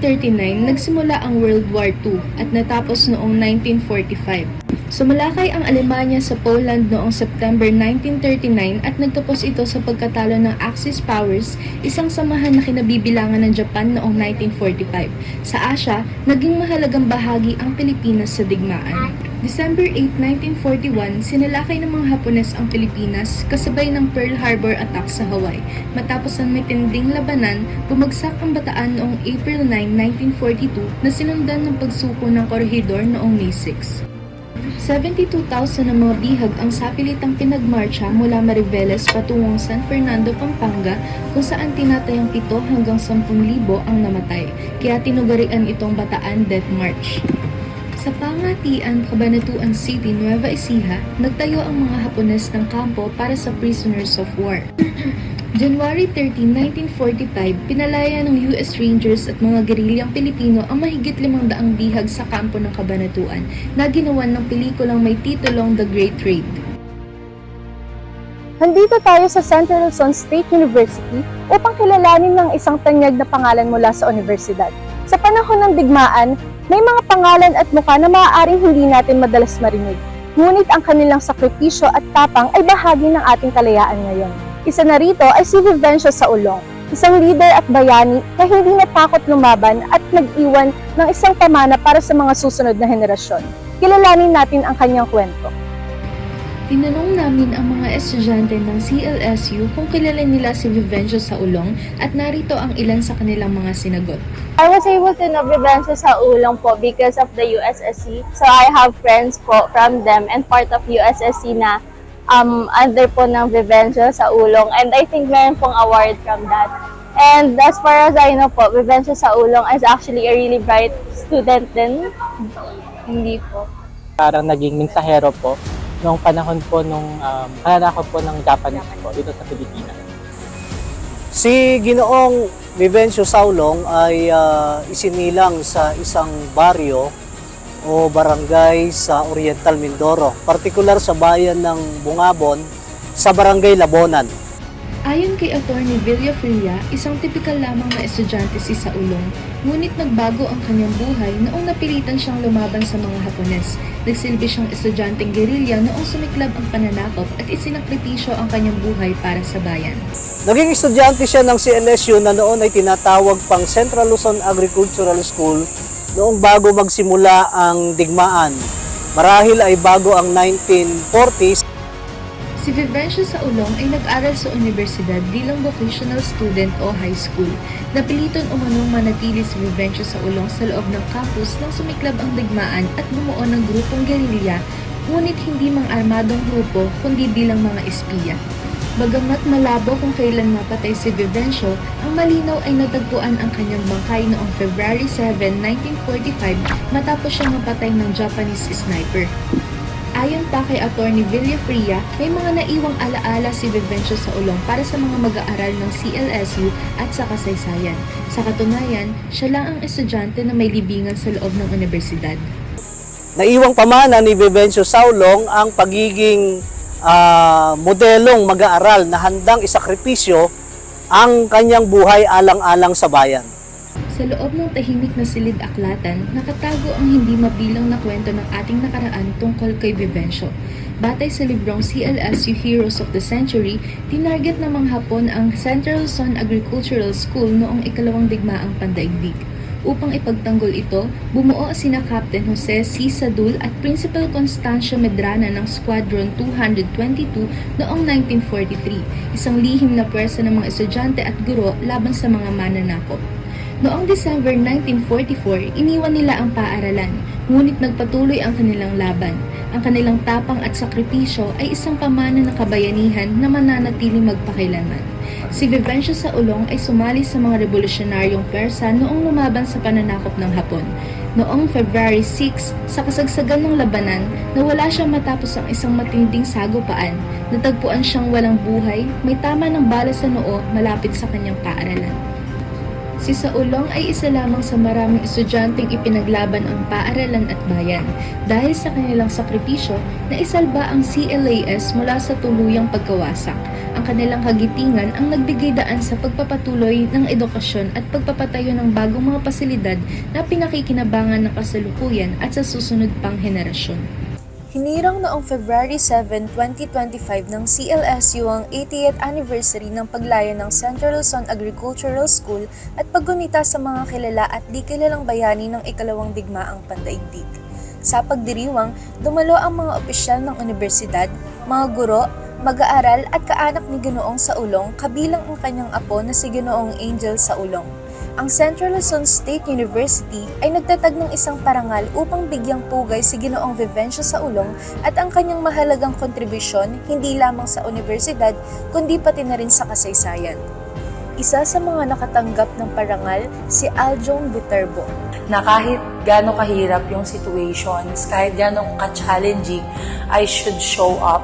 1939, nagsimula ang World War II at natapos noong 1945. Sumalakay ang Alemanya sa Poland noong September 1939 at nagtapos ito sa pagkatalo ng Axis Powers, isang samahan na kinabibilangan ng Japan noong 1945. Sa Asia, naging mahalagang bahagi ang Pilipinas sa digmaan. December 8, 1941, sinalakay ng mga Hapones ang Pilipinas kasabay ng Pearl Harbor attack sa Hawaii. Matapos ang matinding labanan, bumagsak ang bataan noong April 9, 1942 na sinundan ng pagsuko ng korehidor noong May 6. 72,000 na mga bihag ang sapilitang pinagmarcha mula Mariveles patungong San Fernando, Pampanga kung saan tinatayang 7 hanggang 10,000 ang namatay, kaya tinugarian itong Bataan Death March. Sa pangatian, Cabanatuan City, Nueva Ecija, nagtayo ang mga Hapones ng kampo para sa prisoners of war. January 13, 1945, pinalaya ng US Rangers at mga gerilyang Pilipino ang mahigit 500 bihag sa kampo ng Cabanatuan na ginawan ng pelikulang may titulong The Great Raid. Nandito tayo sa Central Luzon State University upang kilalanin ng isang tanyag na pangalan mula sa universidad. Sa panahon ng digmaan, may mga pangalan at mukha na maaaring hindi natin madalas marinig. Ngunit ang kanilang sakripisyo at tapang ay bahagi ng ating kalayaan ngayon. Isa na rito ay si Vivencio Saulong, isang leader at bayani na hindi natakot lumaban at nag-iwan ng isang pamana para sa mga susunod na henerasyon. Kilalanin natin ang kanyang kwento. Tinanong namin ang mga estudyante ng CLSU kung kilala nila si Vivencio Saulong at narito ang ilan sa kanilang mga sinagot. I was able to know Vivencio sa ulong po because of the USSC. So I have friends po from them and part of USSC na um, under po ng Vivencio sa ulong. And I think meron pong award from that. And as far as I know po, Vivencio sa ulong is actually a really bright student din. Hindi po. parang naging mensahero po noong panahon po nung um, pananakop po ng Japanese po dito sa Pilipinas. Si Ginoong Vivencio Saulong ay ah, isinilang sa isang baryo o barangay sa Oriental Mindoro, partikular sa bayan ng Bungabon sa barangay Labonan. Ayon kay Atty. Villafria, isang tipikal lamang na estudyante si Saulong, ngunit nagbago ang kanyang buhay noong napilitan siyang lumaban sa mga Hapones. Nagsilbi siyang estudyanteng gerilya noong sumiklab ang pananakop at isinakripisyo ang kanyang buhay para sa bayan. Naging estudyante siya ng CLSU na noon ay tinatawag pang Central Luzon Agricultural School noong bago magsimula ang digmaan. Marahil ay bago ang 1940s Si Vivencio Saulong ay nag-aral sa universidad bilang vocational student o high school. Napiliton umanong manatili si Vivencio Saulong sa loob ng campus nang sumiklab ang digmaan at bumuo ng grupong gerilya, ngunit hindi mang armadong grupo kundi bilang mga espiya. Bagamat malabo kung kailan mapatay si Vivencio, ang malinaw ay natagpuan ang kanyang bangkay noong February 7, 1945 matapos siyang mapatay ng Japanese sniper. Ayon pa kay Atty. Villafria, may mga naiwang alaala si Vivencio sa ulong para sa mga mag-aaral ng CLSU at sa kasaysayan. Sa katunayan, siya lang ang estudyante na may libingan sa loob ng universidad. Naiwang pamana ni Vivencio Saulong ang pagiging ah, modelong mag-aaral na handang isakripisyo ang kanyang buhay alang-alang sa bayan. Sa loob ng tahimik na silid-aklatan, nakatago ang hindi mabilang na kwento ng ating nakaraan tungkol kay Vivencio. Batay sa librong CLSU Heroes of the Century, tinarget ng mga Hapon ang Central Luzon Agricultural School noong ikalawang digmaang pandaigdig. Upang ipagtanggol ito, bumuo sina Captain Jose C. Sadul at Principal Constancio Medrana ng Squadron 222 noong 1943, isang lihim na pwersa ng mga estudyante at guro laban sa mga mananakop. Noong December 1944, iniwan nila ang paaralan, ngunit nagpatuloy ang kanilang laban. Ang kanilang tapang at sakripisyo ay isang pamana ng kabayanihan na mananatiling magpakailanman. Si Vivencio sa Ulong ay sumali sa mga revolusyonaryong Persa noong lumaban sa pananakop ng Hapon. Noong February 6, sa kasagsagan ng labanan, nawala siya matapos ang isang matinding sagupaan. Natagpuan siyang walang buhay, may tama ng bala sa noo malapit sa kanyang paaralan. Si Saulong ay isa lamang sa maraming estudyanteng ipinaglaban ang paaralan at bayan. Dahil sa kanilang sakripisyo, naisalba ang CLAS mula sa tuluyang pagkawasak. Ang kanilang kagitingan ang nagbigay daan sa pagpapatuloy ng edukasyon at pagpapatayo ng bagong mga pasilidad na pinakikinabangan ng kasalukuyan at sa susunod pang henerasyon. Hinirang noong February 7, 2025 ng CLSU ang 80th anniversary ng paglayo ng Central Luzon Agricultural School at paggunita sa mga kilala at di kilalang bayani ng ikalawang digmaang pandaigdig. Sa pagdiriwang, dumalo ang mga opisyal ng universidad, mga guro, mag-aaral at kaanak ni Ginoong Saulong kabilang ang kanyang apo na si Ginoong Angel Saulong. Ang Central Luzon State University ay nagtatag ng isang parangal upang bigyang pugay si Ginoong Vivencio Saulong at ang kanyang mahalagang kontribusyon hindi lamang sa universidad kundi pati na rin sa kasaysayan. Isa sa mga nakatanggap ng parangal si Aljong Viterbo. na kahit gaano kahirap yung situations, kahit gaano ka-challenging, I should show up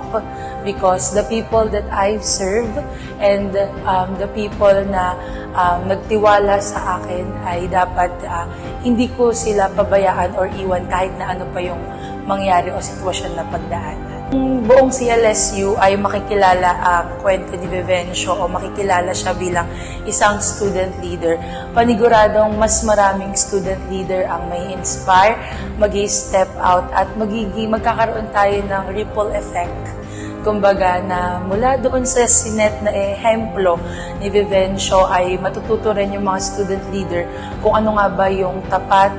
because the people that I serve and um, the people na um, nagtiwala sa akin ay dapat ah, hindi ko sila pabayaan or iwan kahit na ano pa yung mangyari o sitwasyon na pagdaanan. Yung buong CLSU ay makikilala ang kwento ni Vivencio o makikilala siya bilang isang student leader. Paniguradong mas maraming student leader ang may inspire, mag step out at magigi, magkakaroon tayo ng ripple effect. Kumbaga na mula doon sa sinet na ehemplo ni Vivencio ay matututo rin yung mga student leader kung ano nga ba yung tapat,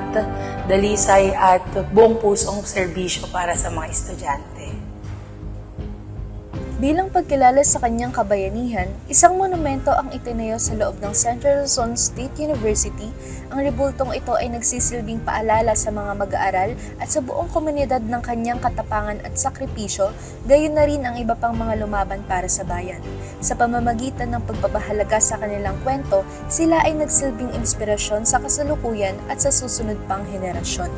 dalisay at buong pusong serbisyo para sa mga estudyante. Bilang pagkilala sa kanyang kabayanihan, isang monumento ang itinayo sa loob ng Central Luzon State University. Ang rebultong ito ay nagsisilbing paalala sa mga mag-aaral at sa buong komunidad ng kanyang katapangan at sakripisyo, gayon na rin ang iba pang mga lumaban para sa bayan. Sa pamamagitan ng pagpapahalaga sa kanilang kwento, sila ay nagsilbing inspirasyon sa kasalukuyan at sa susunod pang henerasyon.